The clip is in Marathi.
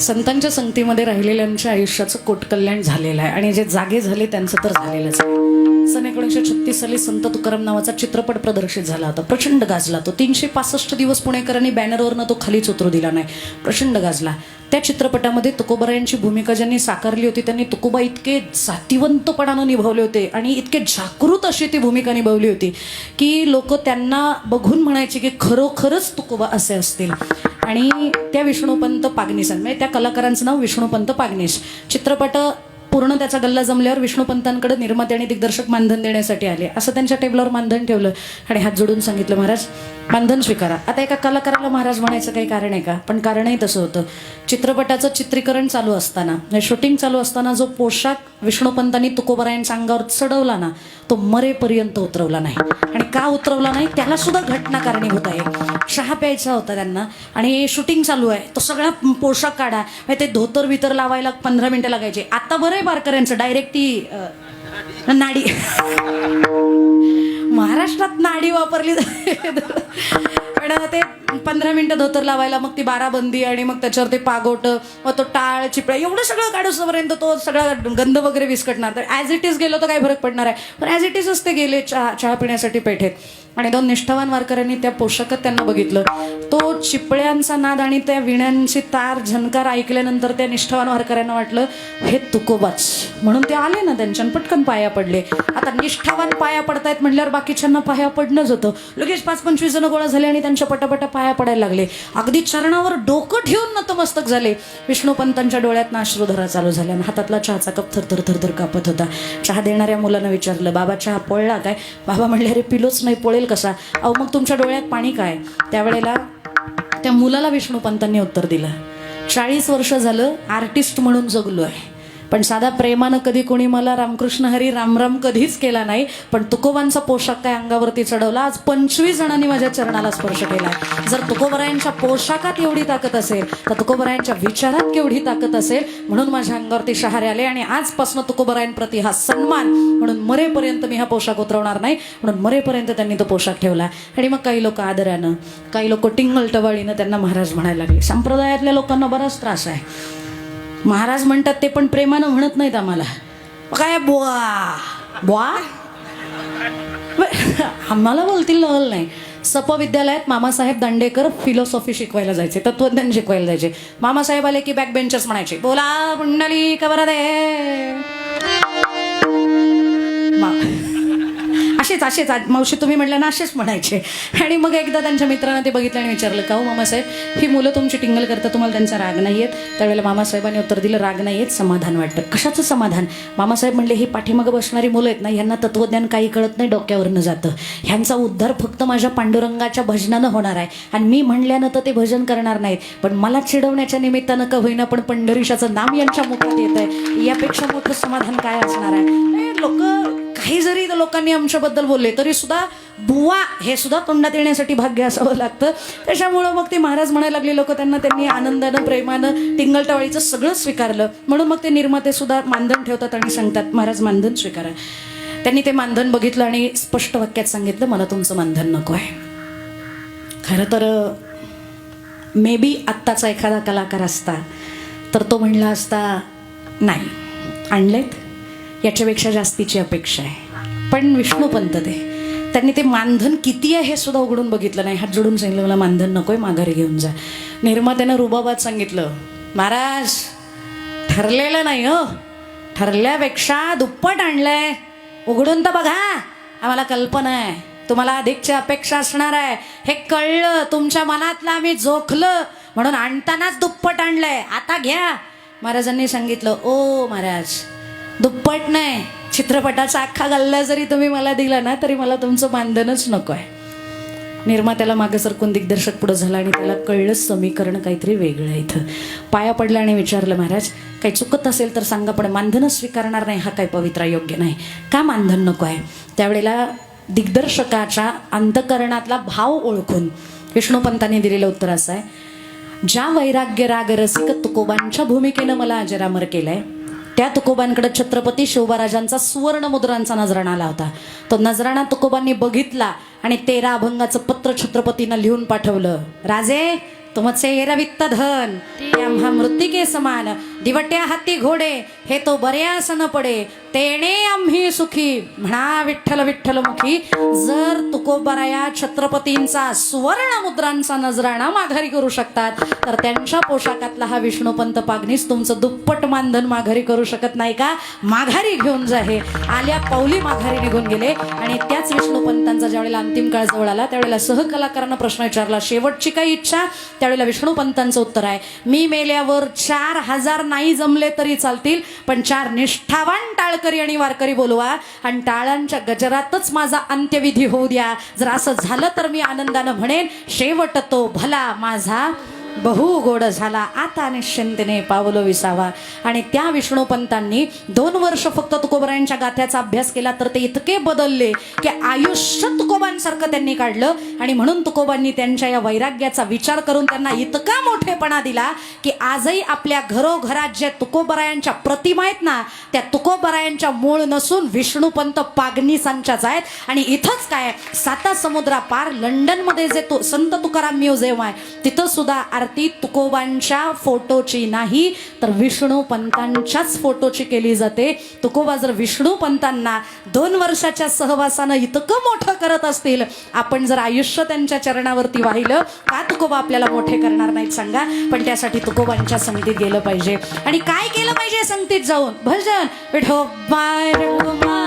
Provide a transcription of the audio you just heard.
संतांच्या संगतीमध्ये राहिलेल्यांच्या आयुष्याचं कोटकल्याण झालेलं आहे. आणि जे जागे झाले त्यांचं तर झालेलंच आहे. सन एकोणीसशे छत्तीस साली संत तुकाराम नावाचा चित्रपट प्रदर्शित झाला होता. प्रचंड गाजला तो. तीनशे पासष्ट दिवस पुणेकरांनी बॅनरवरनं तो खालीच उतरू दिला नाही. प्रचंड गाजला. त्या चित्रपटामध्ये तुकोबरायांची भूमिका ज्यांनी साकारली होती त्यांनी तुकोबा इतके जातीवंतपणानं निभावले होते आणि इतके जागृत अशी ती भूमिका निभावली होती की लोक त्यांना बघून म्हणायचे की खरोखरच तुकोबा असे असतील. आणि त्या विष्णुपंत पागनीस म्हणजे त्या कलाकारांचं नाव विष्णुपंत पागनीस. चित्रपट पूर्ण त्याचा गल्ला जमल्यावर विष्णुपंतांकडे निर्माते आणि दिग्दर्शक मानधन देण्यासाठी आले. असं त्यांच्या टेबलावर मानधन ठेवलं आणि हात जोडून सांगितलं महाराज मानधन स्वीकारा. आता एका कलाकाराला महाराज म्हणायचं काही कारण आहे का? पण कारणही तसं होतं. चित्रपटाचं चित्रीकरण चालू असताना म्हणजे शूटिंग चालू असताना जो पोशाख विष्णुपंतांनी तुकोबरायांच्या अंगावर चढवला ना तो मरेपर्यंत उतरवला नाही. आणि का उतरवला नाही? त्याला सुद्धा घटना कारणीभूत आहे. शहा प्यायचा होता त्यांना आणि शूटिंग चालू आहे. तो सगळा पोशाख काढा. म्हणजे ते धोतर वितर लावायला पंधरा मिनिटं लागायचे. आता बरं आहे बारकऱ्यांचं डायरेक्ट ती नाडी. महाराष्ट्रात नाडी वापरली जाते. कारण ते पंधरा मिनिटं धोतर लावायला मग ती बाराबंदी आणि मग त्याच्यावर ते पागोट मग तो टाळ चिपळ्या एवढं सगळं काढूसपर्यंत तो सगळा गंध वगैरे विस्कटणार. तर ॲज इट इज गेलो तर काही फरक पडणार आहे. पण ॲज इट इजच ते गेले चहा चहा पिण्यासाठी पेठेत. आणि दोन निष्ठावान वारकऱ्यांनी त्या पोशाखात त्यांना बघितलं. तो चिपळ्यांचा नाद आणि त्या विण्यांची तार झनकार ऐकल्यानंतर त्या निष्ठावान वारकऱ्यांना वाटलं हे तुकोबाच. म्हणून ते आले ना त्यांच्या पटकन पाया पडले. आता निष्ठावान पाया पडतायत म्हटल्यावर बाकीच्यांना पाया पडणंच होतं. लगेच पाच पंचवीस जण गोळा झाले आणि त्यांच्या पटापटा पाया पडायला लागले. अगदी चरणावर डोकं ठेवून नतमस्तक झाले. विष्णुपंतांच्या डोळ्यात अश्रुधरा चालू झाल्या आणि हातातला चहाचा कप थरथर थरथर कापत होता. चहा देणाऱ्या मुलानं विचारलं बाबा चहा पळला काय? बाबा म्हणले अरे पिलोच नाही पळेल कसा? अहो मग तुमच्या डोळ्यात पाणी काय? त्यावेळेला त्या मुलाला विष्णुपंतांनी उत्तर दिलं. चाळीस वर्ष झालं आर्टिस्ट म्हणून जगलो आहे पण साधा प्रेमानं कधी कोणी मला रामकृष्ण हरी रामराम कधीच केला नाही पण तुकोबांचा पोशाख काय अंगावरती चढवला आज पंचवीस जणांनी माझ्या चरणाला स्पर्श केला जर तुकोबरायांच्या पोशाखात एवढी ताकद असेल तर तुकोबरायांच्या विचारात केवढी ताकद असेल म्हणून माझ्या अंगावरती शहारे आले आणि आजपासून तुकोबरायांप्रती हा सन्मान म्हणून मरेपर्यंत मी हा पोशाख उतरवणार नाही म्हणून मरेपर्यंत त्यांनी तो पोशाख ठेवला. आणि मग काही लोक आदरानं काही लोक टिंगल टवाळीनं त्यांना महाराज म्हणायला लागले. संप्रदायातल्या लोकांना बराच त्रास आहे. महाराज म्हणतात ते पण प्रेमानं म्हणत नाहीत आम्हाला. काय बुवा? बुवा? आम्हाला बोलतील लहल नाही. सप विद्यालयात मामासाहेब दांडेकर फिलॉसॉफी शिकवायला जायचे तत्वज्ञान शिकवायला जायचे. मामासाहेब आले की बॅक बेंचर्स म्हणायचे बोला पुंडली कबर दे मा- असेच असेच. मावशी तुम्ही म्हटलं ना असेच म्हणायचे. आणि मग एकदा त्यांच्या मित्रांना ते बघितलं आणि विचारलं का हो मामासाहेब ही मुलं तुमची टिंगल करतात तुम्हाला त्यांचा राग नाही येत त्यावेळेला मामासाहेबांनी उत्तर दिलं राग नाही आहेत समाधान वाटतं. कशाचं समाधान? मामासाहेब म्हणले ही पाठीमागं बसणारी मुलं आहेत ना यांना तत्वज्ञान काही कळत नाही डोक्यावरनं जातं. ह्यांचा उद्धार फक्त माझ्या पांडुरंगाच्या भजनानं होणार आहे. आणि मी म्हणल्यानं तर ते भजन करणार नाहीत. पण मला चिडवण्याच्या निमित्तानं का होईना पण पंढरीशाचं नाम यांच्या मुखात येत आहे यापेक्षा मोठं समाधान काय असणार आहे? लोक काही जरी लोकांनी आमच्याबद्दल बोलले तरी सुद्धा बुवा हे सुद्धा तोंडात येण्यासाठी भाग्य असावं लागतं. त्याच्यामुळं मग ते महाराज म्हणायला लागले लोक त्यांना त्यांनी आनंदानं प्रेमानं टिंगलटवाळीचं सगळं स्वीकारलं. म्हणून मग ते निर्माते सुद्धा मानधन ठेवतात आणि सांगतात महाराज मानधन स्वीकारा. त्यांनी ते मानधन बघितलं आणि स्पष्ट वाक्यात सांगितलं मला तुमचं मानधन नको आहे. खरं तर मे बी आत्ताचा एखादा कलाकार असता तर तो म्हणला असता नाही आणलेत. याच्यापेक्षा जास्तीची अपेक्षा आहे. पण विष्णुपंत ते. त्यांनी ते मानधन किती आहे हे सुद्धा उघडून बघितलं नाही. हात जोडून सांगितलं मला मानधन नकोय माघारी घेऊन जा. निर्मात्यानं रुबाबात सांगितलं महाराज ठरलेलं नाही हो. ठरल्यापेक्षा दुप्पट आणलंय. उघडून तर बघा. आम्हाला कल्पना आहे. तुम्हाला अधिकची अपेक्षा असणार आहे. हे कळलं तुमच्या मनातलं आम्ही जोखलं. म्हणून आणतानाच दुप्पट आणलंय. आता घ्या. महाराजांनी सांगितलं ओ महाराज दुप्पट नाही. चित्रपटाचा अख्खा गल्ला जरी तुम्ही मला दिला ना तरी मला तुमचं मानधनच नको आहे. निर्मात्याला मागे सरकून दिग्दर्शक पुढं झाला आणि त्याला कळलं समीकरण काहीतरी वेगळं आहे इथं. पाया पडला आणि विचारलं महाराज काही चुकत असेल तर सांगा पण मानधन स्वीकारणार नाही हा काही पवित्रा योग्य नाही. का मानधन नको आहे? त्यावेळेला दिग्दर्शकाच्या अंतकरणातला भाव ओळखून विष्णुपंतांनी दिलेलं उत्तर असं आहे ज्या वैराग्य राग रसिक तुकोबांच्या भूमिकेनं मला अजरामर केलंय त्या तुकोबांकडे छत्रपती शिवबाराजांचा सुवर्ण मुद्रांचा नजराणा आला होता. तो नजराणा तुकोबांनी बघितला आणि तेरा अभंगाचं पत्र छत्रपतींना लिहून पाठवलं. राजे तुमचे रवित्त धन ते आम्हा मृत्तिके समान दिवट्या हाती घोडे हे तो बऱ्यास न पडे. तेणे आम्ही सुखी. म्हणा विठ्ठल विठ्ठल मुखी जर तुकोबराया छत्रपतींचा सुवर्ण मुद्रांचा नजराणा माघारी करू शकतात तर त्यांच्या पोशाखातला हा विष्णुपंत पागणीस तुमचं दुप्पट मानधन माघारी करू शकत नाही का? माघारी घेऊन जा हे. आल्या पावली माघारी निघून गेले आणि त्याच विष्णुपंतांचा ज्यावेळेला अंतिम काळ जवळ आला त्यावेळेला सहकलाकारांना प्रश्न विचारला शेवटची काही इच्छा? त्यावेळेला विष्णुपंतांचं उत्तर आहे मी मेल्यावर चार हजार नाही जमले तरी चालतील पण चार निष्ठावान टाळकरी आणि वारकरी बोलवा. आणि टाळांच्या गजरातच माझा अंत्यविधी होऊ द्या. जर असं झालं तर मी आनंदानं म्हणेन शेवट तो भला माझा बहु गोड झाला. आता निश्चिंतेने पावलो विसावा. आणि त्या विष्णुपंतांनी दोन वर्ष फक्त तुकोबरायांच्या गाथ्याचा अभ्यास केला तर ते इतके बदलले की आयुष्य तुकोबांसारखं त्यांनी काढलं. आणि म्हणून तुकोबांनी त्यांच्या या वैराग्याचा विचार करून त्यांना इतका मोठेपणा दिला की आजही आपल्या घरोघरात ज्या तुकोबरायांच्या प्रतिमा आहेत ना त्या तुकोबरायांच्या मूळ नसून विष्णुपंत पागनीसांच्याच आहेत. आणि इथंच काय साता समुद्रापार लंडनमध्ये जे तु संत तुकाराम म्युझियम आहे तिथं सुद्धा आरती तुकोबांच्या फोटोची नाही तर विष्णू पंतांच्याच फोटोची केली जाते. तुकोबा जर विष्णू पंतांना दोन वर्षाच्या सहवासानं इतकं मोठं करत असतील आपण जर आयुष्य त्यांच्या चरणावरती वाहिलं का तुकोबा आपल्याला मोठे करणार नाहीत सांगा? पण त्यासाठी तुकोबांच्या संगतीत गेलं पाहिजे. आणि काय केलं पाहिजे संगतीत जाऊन? भजन. विठोबा.